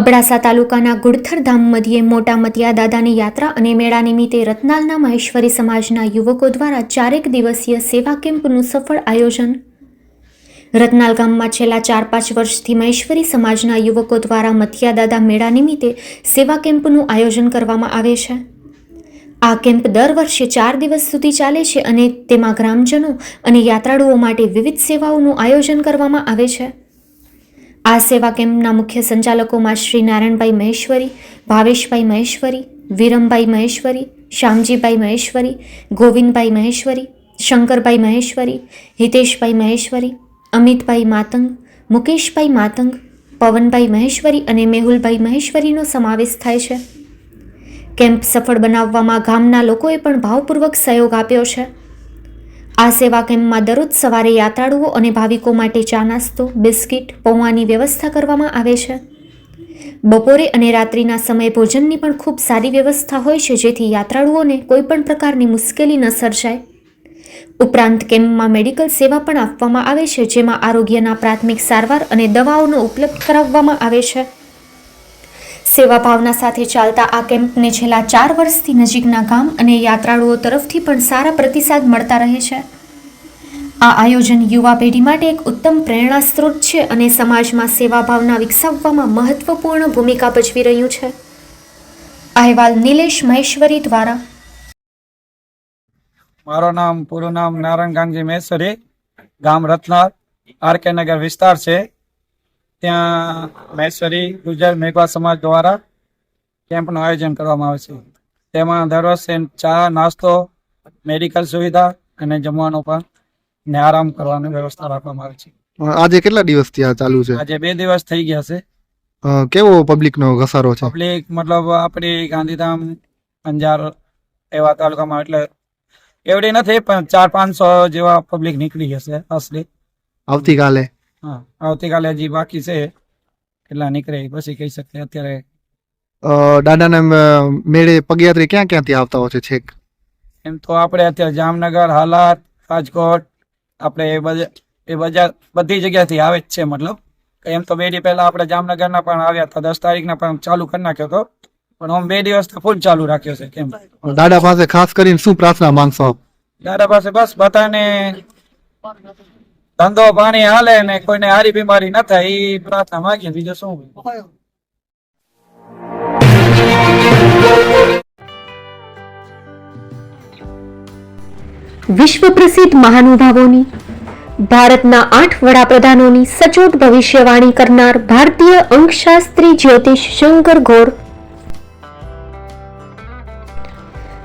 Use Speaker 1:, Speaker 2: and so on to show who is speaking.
Speaker 1: અબડાસા તાલુકાના ગુડથર ધામ મધ્યે મોટા મતિયા દાદાની યાત્રા અને મેળા નિમિત્તે રત્નાલના મહેશ્વરી સમાજના યુવકો દ્વારા ચારેક દિવસીય સેવા કેમ્પનું સફળ આયોજન. રત્નાલ ગામમાં છેલ્લા ચાર પાંચ વર્ષથી મહેશ્વરી સમાજના યુવકો દ્વારા મથિયા દાદા મેળા નિમિત્તે સેવા કેમ્પનું આયોજન કરવામાં આવે છે. આ કેમ્પ દર વર્ષે ચાર દિવસ સુધી ચાલે છે અને તેમાં ગ્રામજનો અને યાત્રાળુઓ માટે વિવિધ સેવાઓનું આયોજન કરવામાં આવે છે. આ સેવા કેમ્પના મુખ્ય સંચાલકોમાં શ્રી નારાયણભાઈ મહેશ્વરી, ભાવેશભાઈ મહેશ્વરી, વિરમભાઈ મહેશ્વરી, શ્યામજીભાઈ મહેશ્વરી, ગોવિંદભાઈ મહેશ્વરી, શંકરભાઈ મહેશ્વરી, હિતેશભાઈ મહેશ્વરી, અમિતભાઈ માતંગ, મુકેશભાઈ માતંગ, પવનભાઈ મહેશ્વરી અને મેહુલભાઈ મહેશ્વરીનો સમાવેશ થાય છે. કેમ્પ સફળ બનાવવામાં ગામના લોકોએ પણ ભાવપૂર્વક સહયોગ આપ્યો છે. આ સેવા કેમ્પમાં દરરોજ સવારે યાત્રાળુઓ અને ભાવિકો માટે ચા નાસ્તો, બિસ્કિટ, પૌવાની વ્યવસ્થા કરવામાં આવે છે. બપોરે અને રાત્રિના સમયે ભોજનની પણ ખૂબ સારી વ્યવસ્થા હોય છે, જેથી યાત્રાળુઓને કોઈ પણ પ્રકારની મુશ્કેલી ન સર્જાય. ઉપરાંત કેમ્પમાં મેડિકલ સેવા પણ આપવામાં આવે છે, જેમાં આરોગ્યના પ્રાથમિક સારવાર અને દવાઓનો ઉપલબ્ધ કરાવવામાં આવે છે. સેવા ભાવના સાથે ચાલતા આ કેમ્પને છેલ્લા ચાર વર્ષથી નજીકના ગામ અને યાત્રાળુઓ તરફથી પણ સારા પ્રતિસાદ મળતા રહે છે. આ આયોજન યુવા પેઢી માટે એક ઉત્તમ પ્રેરણા સ્ત્રોત છે અને સમાજમાં સેવા ભાવના વિકસાવવામાં મહત્વપૂર્ણ ભૂમિકા ભજવી રહ્યું છે. અહેવાલ નિલેશ મહેશ્વરી દ્વારા.
Speaker 2: મારું નામ, પૂરું નામ નારાયણ ગાંગજી મહેશ્વરી ગામ રત્નાર, આર કે નગર વિસ્તાર છે. ત્યાં મહેશ્વરી ગુજરાત મેઘવા સમાજ દ્વારા કેમ્પનું આયોજન કરવામાં આવે છે. તેમાં દર વર્ષે ચા નાસ્તો મેડિકલ સુવિધા અને જમવાનો પણ ને આરામ કરવાની વ્યવસ્થા રાખવામાં આવે છે.
Speaker 3: આજે કેટલા દિવસથી આ ચાલુ છે?
Speaker 2: આજે બે દિવસ થઈ ગયા છે.
Speaker 3: કેવો પબ્લિકનો ઘસારો છે?
Speaker 2: પબ્લિક મતલબ આપણે ગાંધીધામ અંજાર એવા તાલુકામાં એટલે એવડી નથી પણ ચાર પાંચસો જેવા પબ્લિક નીકળી જશે અસલી.
Speaker 3: આવતીકાલે?
Speaker 2: હા આવતીકાલે હજી બાકી છે. કેટલા નીકળે પછી કહી શકીએ. અત્યારે
Speaker 3: દાદા દાદાના મેળે પગયાત્રી ક્યાં ક્યાંથી આવતા હોય છે છેક?
Speaker 2: એમ તો આપણે અત્યારે જામનગર હાલાત રાજકોટ આપણે એ બજાર એ બજાર બધી જગ્યાથી આવે જ છે મતલબ. એમ તો બે દી પહેલા આપણે જામનગરના પણ આવ્યા હતા. દસ તારીખના પણ ચાલુ કરી નાખ્યો હતો. પણ હું બે દિવસ ફૂલ ચાલુ રાખ્યો છે કેમ?
Speaker 3: દાદા પાસે ખાસ કરીને શું પ્રાર્થના માંગશો
Speaker 2: દાદા પાસે બસ બધાને ધંધો પાણી હાલે ને કોઈને હારી બીમારી ન થાય એ પ્રાર્થના માંગીએ. બીજું શું
Speaker 1: વિશ્વ પ્રસિદ્ધ મહાનુભાવોની ભારતના આઠ વડાપ્રધાનોની સચોટ ભવિષ્યવાણી કરનાર ભારતીય અંકશાસ્ત્રી જ્યોતિષ શંકર ઘોર